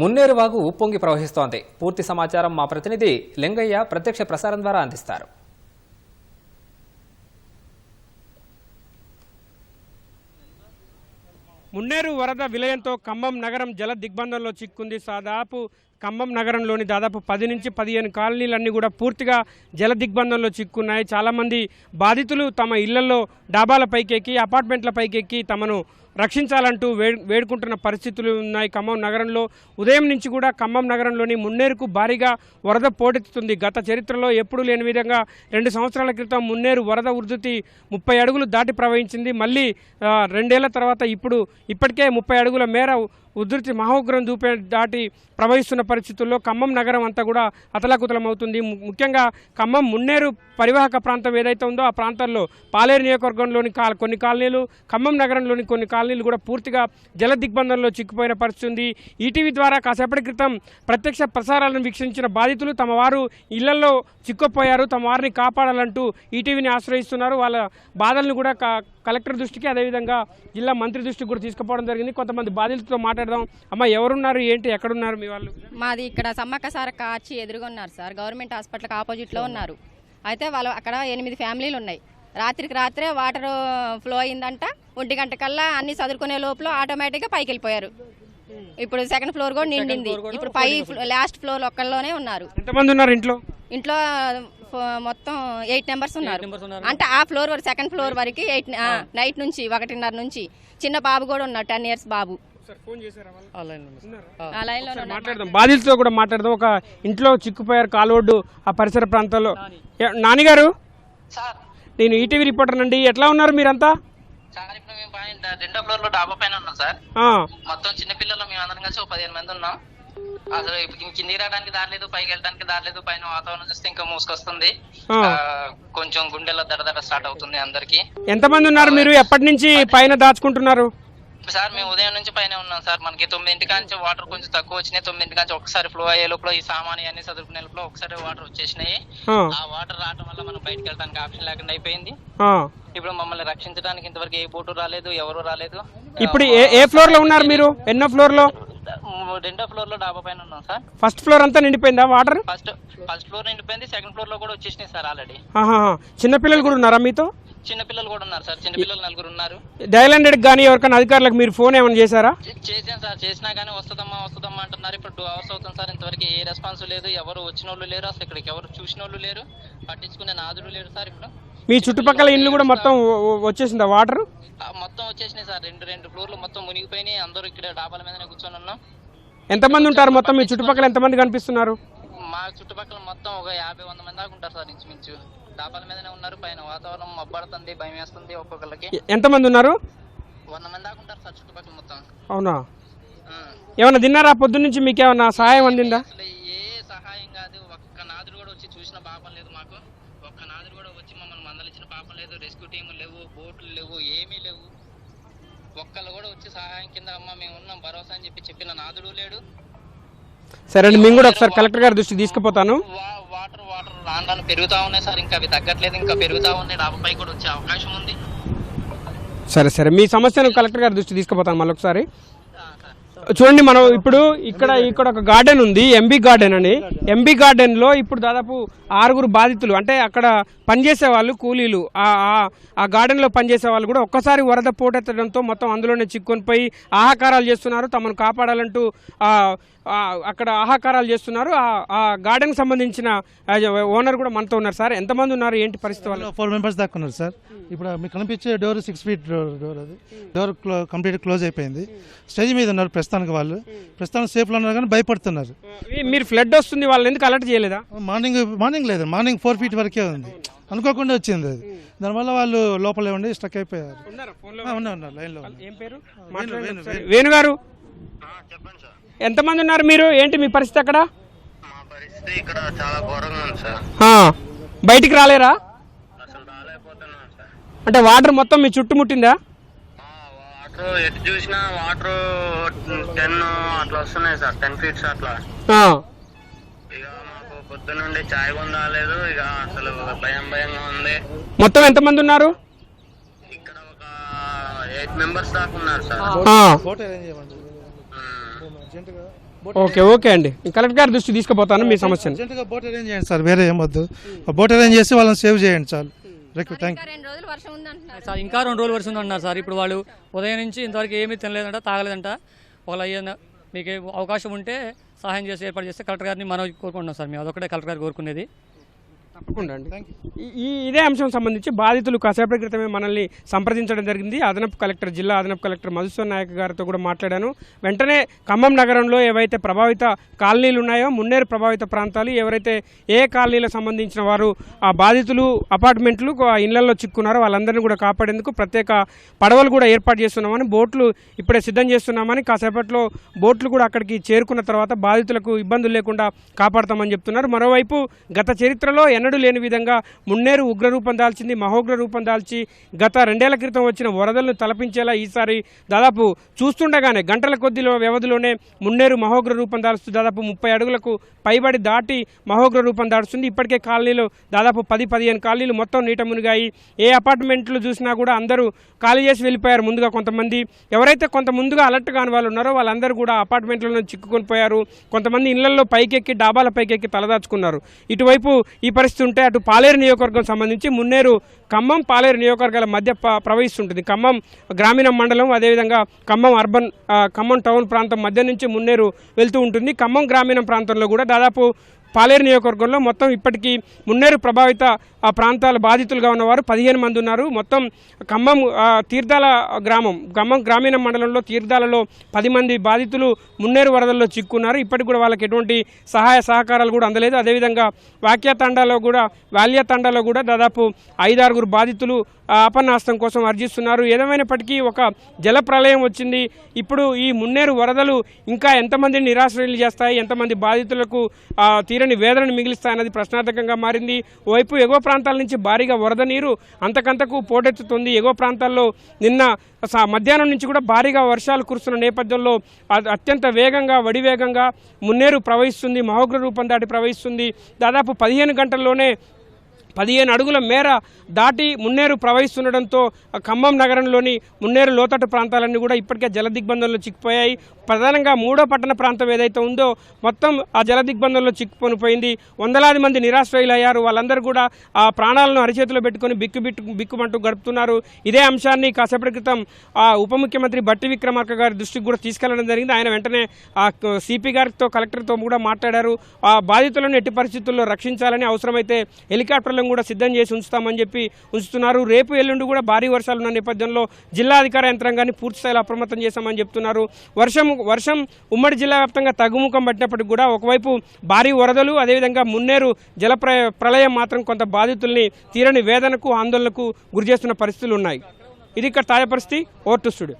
మున్నేరు వాగు ఉప్పొంగి ప్రవహిస్తోంది. పూర్తి సమాచారం మా ప్రతినిధి లింగయ్య ప్రత్యక్ష ప్రసారం ద్వారా అందిస్తారు. మున్నేరు వరద విలయంతో ఖమ్మం నగరం జల దిగ్బంధంలో చిక్కుంది. దాదాపు ఖమ్మం నగరంలోని దాదాపు పది నుంచి పదిహేను కాలనీలన్నీ కూడా పూర్తిగా జల దిగ్బంధంలో చిక్కున్నాయి. చాలామంది బాధితులు తమ ఇళ్ళలో డాబాల పైకెక్కి అపార్ట్మెంట్ల పైకెక్కి తమను రక్షించాలంటూ వేడుకుంటున్న పరిస్థితులు ఉన్నాయి. ఖమ్మం నగరంలో ఉదయం నుంచి కూడా ఖమ్మం నగరంలోని మున్నేరుకు భారీగా వరద పోటెత్తుతుంది. గత చరిత్రలో ఎప్పుడూ లేని విధంగా రెండు సంవత్సరాల క్రితం మున్నేరు వరద ఉధృతి ముప్పై అడుగులు దాటి ప్రవహించింది. మళ్ళీ రెండేళ్ళ తర్వాత ఇప్పుడు ఇప్పటికే ముప్పై అడుగుల మేర ఉధృతి మహోగ్రం దూపే దాటి ప్రవహిస్తున్న పరిస్థితుల్లో ఖమ్మం నగరం అంతా కూడా అతలాకుతలమవుతుంది. ముఖ్యంగా ఖమ్మం మున్నేరు పరివాహక ప్రాంతం ఏదైతే ఉందో ఆ ప్రాంతాల్లో పాలేరు నియోజకవర్గంలోని కా కొన్ని కాలనీలు ఖమ్మం నగరంలోని కొన్ని కాలనీలు కూడా పూర్తిగా జల దిగ్బంధంలో చిక్కుపోయిన పరిస్థితి ఉంది. ఈటీవీ ద్వారా కాసేపటి క్రితం ప్రత్యక్ష ప్రసారాలను వీక్షించిన బాధితులు తమ వారు ఇళ్ళలో చిక్కుపోయారు తమ వారిని కాపాడాలంటూ ఈటీవీని ఆశ్రయిస్తున్నారు. వాళ్ళ బాధలను కూడా కలెక్టర్ దృష్టికి అదేవిధంగా జిల్లా మంత్రి దృష్టికి కూడా తీసుకుపోవడం జరిగింది. కొంతమంది బాధితులతో మాట్లాడదాం. అమ్మ ఎవరున్నారు? ఏంటి? ఎక్కడున్నారు మీ వాళ్ళు? మాది ఇక్కడ సమ్మక్క సార్ కాచి ఎదురుగా ఉన్నారు సార్. గవర్నమెంట్ హాస్పిటల్కి ఆపోజిట్లో ఉన్నారు. అయితే వాళ్ళు అక్కడ ఎనిమిది ఫ్యామిలీలు ఉన్నాయి. రాత్రికి రాత్రే వాటర్ ఫ్లో అయిందంట. ఒంటి గంట కల్లా అన్ని చదువుకునే లోపల ఆటోమేటిక్గా పైకి వెళ్ళిపోయారు. ఇప్పుడు సెకండ్ ఫ్లోర్ కూడా నిండింది. ఇప్పుడు పై లాస్ట్ ఫ్లోర్ ఒక్కళ్ళలోనే ఉన్నారు. ఎంతమంది ఉన్నారు ఇంట్లో? ఇంట్లో మొత్తం ఎయిట్ నెంబర్స్ ఉన్నారు. అంటే ఆ ఫ్లోర్ వరకు సెకండ్ ఫ్లోర్ వరకు ఎయిట్ నైట్ నుంచి ఒకటిన్నర నుంచి. చిన్న బాబు కూడా ఉన్నారు టెన్ ఇయర్స్ బాబు. మాట్లాడదాం. బాధితులతో కూడా మాట్లాడదాం. ఒక ఇంట్లో చిక్కుపోయారు కాలువడ్డు ఆ పరిసర ప్రాంతాల్లో ఏ, నానిగారు సార్. నేను ఈటీవీ రిపోర్టర్ అండి. ఎట్లా ఉన్నారు మీరంతా? సార్ ఇప్పుడు మేము పైన రెండో ఫ్లోర్లో డాబా పైన ఉన్నాం సార్. ఆ, మొత్తం చిన్న పిల్లలు మేము అందరం కలిసి ఒక పదిహేను మంది ఉన్నాం. అసలు కిందికి రావడానికి దారి లేదు పైకి వెళ్ళడానికి దారి లేదు పైన వాతావరణం చూస్తే ఇంకా మూసుకొస్తుంది. కొంచెం గుండెలో దడదడ స్టార్ట్ అవుతుంది అందరికి. ఎంతమంది ఉన్నారు మీరు? ఎప్పటి నుంచి పైన దాచుకుంటున్నారు? సార్ మేము ఉదయం నుంచి పైన ఉన్నాం సార్. మనకి తొమ్మిదింటి కాంచి వాటర్ కొంచెం తక్కువ వచ్చినాయి. తొమ్మిదింటి కాంచి ఒకసారి ఫ్లో అయ్యే లోపల ఈ సామాన్ అన్ని చదువుకునే లోపల ఒకసారి వాటర్ వచ్చేసినాయి. ఆ, వాటర్ రావడం వల్ల మనం బయటకు వెళ్ళడానికి ఆప్షన్ లేకుండా అయిపోయింది. ఇప్పుడు మమ్మల్ని రక్షించడానికి ఇంతవరకు ఏ బోటు రాలేదు ఎవరు రాలేదు. ఇప్పుడు ఏ ఫ్లోర్లో ఉన్నారు మీరు? ఎన్నో ఫ్లోర్లో? రెండో ఫ్లోర్లో డాబా పైన ఉన్నాం సార్. ఫస్ట్ ఫ్లోర్ అంతా నిండిపోయిందా వాటర్? ఫస్ట్ ఫస్ట్ ఫ్లోర్ నిండిపోయింది సెకండ్ ఫ్లోర్లో కూడా వచ్చేసినాయి సార్ ఆల్రెడీ. ఆహాహా. చిన్నపిల్లలు కూడా ఉన్నారా మీతో? చిన్న పిల్లలు కూడా ఉన్నారు సార్ చిన్న పిల్లలు నలుగురు ఉన్నారు. డైలాండెడ్ కానీ ఎవరికైనా అధికారులకు మీరు ఫోన్ ఏమైనా చేశారా? చే- చేసాం సార్ చేసినా కానీ వస్తుందమ్మా వస్తుందమ్మా అంటున్నారు. ఇప్పుడు టూ అవర్స్ అవుతుంది సార్ ఇంతవరకు ఏ రెస్పాన్స్ లేదు. ఎవరు వచ్చిన వాళ్ళు లేరు అసలు ఇక్కడికి ఎవరు చూసిన వాళ్ళు లేరు. పట్టించుకునే నాదుడు లేరు సార్ ఇప్పుడు. మీ చుట్టుపక్కల ఇల్లు కూడా మొత్తం వచ్చేసిందా? వాటర్? మొత్తం వచ్చేసినాయి సార్ రెండు రెండు ఫ్లోర్లు మొత్తం మునిగిపోయినాయి. అందరూ ఇక్కడ డాబాల మీదనే కూర్చొని ఉన్నాం. ఎంతమంది ఉంటారు మొత్తం మీ చుట్టుపక్కల ఎంతమంది కనిపిస్తున్నారు? మా చుట్టుపక్కల మొత్తం ఒక యాభై వంద మంది దాకా ఉంటారు సార్ ఇంచుమించు. డాబాల మీదనే ఉన్నారు పైన వాతావరణం మబ్బడుతుంది భయం వేస్తుంది ఒక్కొక్కరికి ఎంతమంది ఉన్నారు? వంద మంది దాకా ఉంటారు సార్ చుట్టుపక్కల మొత్తం. అవునా? ఉం. ఏమైనా తిన్నారా? పొద్దు నుంచి మీకు ఏమైనా సహాయం అందిందా ఏ సహాయం కాదు. ఒక్క నాదుడు కూడా వచ్చి చూసిన పాపం లేదు మాకు. ఒక్క నాదుడు కూడా వచ్చి మమ్మల్ని మందలించిన పాపం లేదు. రెస్క్యూ టీములు లేవు బోట్లు లేవు ఏమీ లేవు. ఒక్కళ్ళు కూడా వచ్చి సహాయం కింద అమ్మ మేము ఉన్నాం భరోసా అని చెప్పి చెప్పిన నాదుడు లేడు. సరే అండి మేము కూడా ఒకసారి కలెక్టర్ గారి దృష్టికి తీసుకుపోతాను. వాటర్ వాటర్ రాను పెరుగుతా ఉన్నాయి సార్ ఇంకా అవి తగ్గట్లేదు ఇంకా పెరుగుతా ఉన్నాయి రాబపై కూడా వచ్చే అవకాశం ఉంది. సరే సరే. మీ సమస్యను కలెక్టర్ గారి దృష్టికి తీసుకుపోతాను మళ్ళీ ఒకసారి ఆ, సార్ చూడండి మనం ఇప్పుడు ఇక్కడ ఇక్కడ ఒక గార్డెన్ ఉంది ఎంబీ గార్డెన్ అని. ఎంబీ గార్డెన్లో ఇప్పుడు దాదాపు ఆరుగురు బాధితులు అంటే అక్కడ పనిచేసే వాళ్ళు కూలీలు. ఆ ఆ- గార్డెన్లో పనిచేసే వాళ్ళు కూడా ఒక్కసారి వరద పోటెత్తడంతో మొత్తం అందులోనే చిక్కుని పోయి ఆహాకారాలు చేస్తున్నారు. తమను కాపాడాలంటూ అక్కడ ఆహాకారాలు చేస్తున్నారు. ఆ- ఆ గార్డెన్ సంబంధించిన ఓనర్ కూడా మనతో ఉన్నారు సార్. ఎంతమంది ఉన్నారు? ఏంటి పరిస్థితి వాళ్ళు? ఫోర్ మెంబర్స్ దాకా ఉన్నారు సార్. ఇప్పుడు మీకు కనిపించే door six feet door door అది. డోర్ కంప్లీట్ క్లోజ్ అయిపోయింది. స్టేజ్ మీద ఉన్నారు ప్రస్తుతం. ప్రస్తుతానికి వాళ్ళు. ప్రస్తుతానికి సేఫ్లో ఉన్నారు కానీ భయపడుతున్నారు. మీరు ఫ్లడ్ వస్తుంది వాళ్ళని ఎందుకు అలర్ట్ చేయలేదా? మార్నింగ్ మార్నింగ్ లేదు. మార్నింగ్ ఫోర్ ఫీట్ వరకే ఉంది. అనుకోకుండా వచ్చింది అది. దానివల్ల వాళ్ళు లోపలే ఉండి స్టక్ అయిపోయారు. ఉన్నారు? లైన్లో పేరు? వేణు, గారు? చెప్పండి సార్. ఎంతమంది ఉన్నారు మీరు? ఏంటి మీ పరిస్థితి అక్కడ? మా పరిస్థితి ఇక్కడ చాలా ఘోరంగా ఉంది సార్. ఆ, బయటికి రాలేరా? అసలు రాలేకపోతున్నాం సార్. అంటే వాటర్ మొత్తం మీ చుట్టుముట్టిందా? వాటర్ ఎటు చూసినా వాటర్ టెన్ అట్లా వస్తున్నాయి సార్ టెన్ ఫీట్స్ అట్లా. ఆ, ఇక మాకు పొద్దున్న నుండి చాయ్ కూడా రాలేదు ఇక అసలు భయం భయంగా ఉంది. మొత్తం ఎంతమంది ఉన్నారు? ఇక్కడ ఒక ఎయిట్ మెంబర్స్ దాకా ఉన్నారు సార్. ఓకే ఓకే అండి. కలెక్టర్ గారి దృష్టి తీసుకుపోతాను మీ సమస్యను. బోట్ అరేంజ్ చేయండి సార్ వేరే ఏం వద్దు. ఆ బోట్ అరేంజ్ చేసి వాళ్ళని సేవ్ చేయండి చాలు థ్యాంక్ ఇంకా రెండు రోజులు వర్షం ఉందంటున్నారు. సార్ ఇంకా రెండు రోజులు వర్షం ఉందన్నారు సార్. ఇప్పుడు వాళ్ళు ఉదయం నుంచి ఇంతవరకు ఏమీ తినలేదంట తాగలేదంట. ఒకవేళ ఏదైనా మీకు అవకాశం ఉంటే సహాయం చేసి ఏర్పాటు చేస్తే కలెక్టర్ గారిని మనం కోరుకుంటున్నాం సార్. మేము అదొకటే కలెక్టర్ గారు కోరుకునేది. తప్పకుండా అండి. ఈ- ఇదే అంశం సంబంధించి బాధితులు కాసేపటి క్రితమే మనల్ని సంప్రదించడం జరిగింది. అదనపు కలెక్టర్ జిల్లా అదనపు కలెక్టర్ మధుసూదన్ నాయక్ గారితో కూడా మాట్లాడాను. వెంటనే ఖమ్మం నగరంలో ఏవైతే ప్రభావిత కాలనీలు ఉన్నాయో మున్నేరు ప్రభావిత ప్రాంతాలు ఎవరైతే ఏ కాలనీలకు సంబంధించిన వారు ఆ బాధితులు అపార్ట్మెంట్లు ఆ ఇళ్ళలో చిక్కున్నారో వాళ్ళందరినీ కూడా కాపాడేందుకు ప్రత్యేక పడవలు కూడా ఏర్పాటు చేస్తున్నామని బోట్లు ఇప్పుడే సిద్ధం చేస్తున్నామని కాసేపట్లో బోట్లు కూడా అక్కడికి చేరుకున్న తర్వాత బాధితులకు ఇబ్బందులు లేకుండా కాపాడతామని చెప్తున్నారు. మరోవైపు గత చరిత్రలో ఎన్నడూ లేని విధంగా మున్నేరు ఉగ్రరూపం దాల్చింది మహోగ్ర రూపం దాల్చి గత రెండేళ్ళ క్రితం వచ్చిన వరదలను తలపించేలా ఈసారి దాదాపు చూస్తుండగానే గంటల కొద్దిలో వ్యవధిలోనే మున్నేరు మహోగ్ర రూపం దాల్స్తూ దాదాపు ముప్పై అడుగులకు పైబడి దాటి మహోగ్ర రూపం దాడుస్తుంది. ఇప్పటికే కాలనీలో దాదాపు పది పదిహేను కాలనీలు మొత్తం నీట మునిగాయి. ఏ అపార్ట్మెంట్లు చూసినా కూడా అందరూ ఖాళీ చేసి వెళ్ళిపోయారు ముందుగా కొంతమంది. ఎవరైతే కొంత ముందుగా అలర్ట్ కాని వాళ్ళు ఉన్నారో వాళ్ళందరూ కూడా అపార్ట్మెంట్లలో చిక్కుకొని పోయారు. కొంతమంది ఇళ్ళలో పైకెక్కి డాబాల పైకెక్కి తలదాచుకున్నారు. ఇటువైపు ఈ పరిస్థితి ప్రవహిస్తుంటే అటు పాలేరు నియోజకవర్గం సంబంధించి మున్నేరు ఖమ్మం పాలేరు నియోజకవర్గాల మధ్య ప- ప్రవహిస్తుంటుంది. ఖమ్మం గ్రామీణ మండలం అదేవిధంగా ఖమ్మం అర్బన్ ఖమ్మం టౌన్ ప్రాంతం మధ్య నుంచి మున్నేరు వెళ్తూ ఉంటుంది. ఖమ్మం గ్రామీణ ప్రాంతంలో కూడా దాదాపు పాలేరు నియోజకవర్గంలో మొత్తం ఇప్పటికీ మున్నేరు ప్రభావిత ఆ ప్రాంతాల బాధితులుగా ఉన్నవారు పదిహేను మంది ఉన్నారు. మొత్తం ఖమ్మం తీర్థాల గ్రామం ఖమ్మం గ్రామీణ మండలంలో తీర్థాలలో పది మంది బాధితులు మున్నేరు వరదల్లో చిక్కున్నారు. ఇప్పటికి కూడా వాళ్ళకి ఎటువంటి సహాయ సహకారాలు కూడా అందలేదు. అదేవిధంగా వాక్య తండాలో కూడా వాల్య తండాలో కూడా దాదాపు ఐదారుగురు బాధితులు ఆ, అపన్నాస్తం కోసం అర్జిస్తున్నారు. ఏదేమైనప్పటికీ ఒక జల ప్రళయం వచ్చింది. ఇప్పుడు ఈ మున్నేరు వరదలు ఇంకా ఎంతమందిని నిరాశ్రయులు చేస్తాయి? ఎంతమంది బాధితులకు తీరని వేదనను మిగిలిస్తాయన్నది ప్రశ్నార్థకంగా మారింది. ఓవైపు ఎగువ ప్రాంతాల నుంచి భారీగా వరద నీరు అంతకంతకు పోటెత్తుతుంది. ఎగువ ప్రాంతాల్లో నిన్న మధ్యాహ్నం నుంచి కూడా భారీగా వర్షాలు కురుస్తున్న నేపథ్యంలో అత్యంత వేగంగా వడివేగంగా మున్నేరు ప్రవహిస్తుంది. మహోగ్ర రూపం దాటి ప్రవహిస్తుంది. దాదాపు పదిహేను గంటల్లోనే పదిహేను అడుగుల మేర దాటి మున్నేరు ప్రవహిస్తుండడంతో ఖమ్మం నగరంలోని మున్నేరు లోతట్టు ప్రాంతాలన్నీ కూడా ఇప్పటికే జల దిగ్బంధంలో చిక్కిపోయాయి. ప్రధానంగా మూడో పట్టణ ప్రాంతం ఏదైతే ఉందో మొత్తం ఆ జల దిగ్బంధంలో వందలాది మంది నిరాశ్రయులయ్యారు. వాళ్ళందరూ కూడా ఆ ప్రాణాలను అరిచేతిలో పెట్టుకొని బిక్కు బిట్టు బిక్కుమంటూ గడుపుతున్నారు. ఇదే అంశాన్ని కాసేపటి క్రితం ఆ ఉప ముఖ్యమంత్రి బట్టి విక్రమార్క గారి దృష్టికి కూడా తీసుకెళ్ళడం జరిగింది. ఆయన వెంటనే ఆ సిపి గారితో కలెక్టర్తో కూడా మాట్లాడారు. ఆ బాధితులను ఎట్టి పరిస్థితుల్లో రక్షించాలని అవసరమైతే హెలికాప్టర్లను కూడా సిద్ధం చేసి ఉంచుతామని చెప్పి ఉంచుతున్నారు. రేపు ఎల్లుండి కూడా భారీ వర్షాలు ఉన్న నేపథ్యంలో జిల్లా అధికార యంత్రాంగాన్ని పూర్తిస్థాయిలో అప్రమత్తం చేశామని చెప్తున్నారు. వర్షం వర్షం ఉమ్మడి జిల్లా వ్యాప్తంగా తగ్గుముఖం పట్టినప్పటికీ కూడా ఒకవైపు భారీ వరదలు అదేవిధంగా మున్నేరు జల ప్రళయం మాత్రం కొంత బాధితుల్ని తీరని వేదనకు ఆందోళనకు గురి చేస్తున్న పరిస్థితులు ఉన్నాయి. ఇది ఇక్కడ తాజా పరిస్థితి. Over to studio.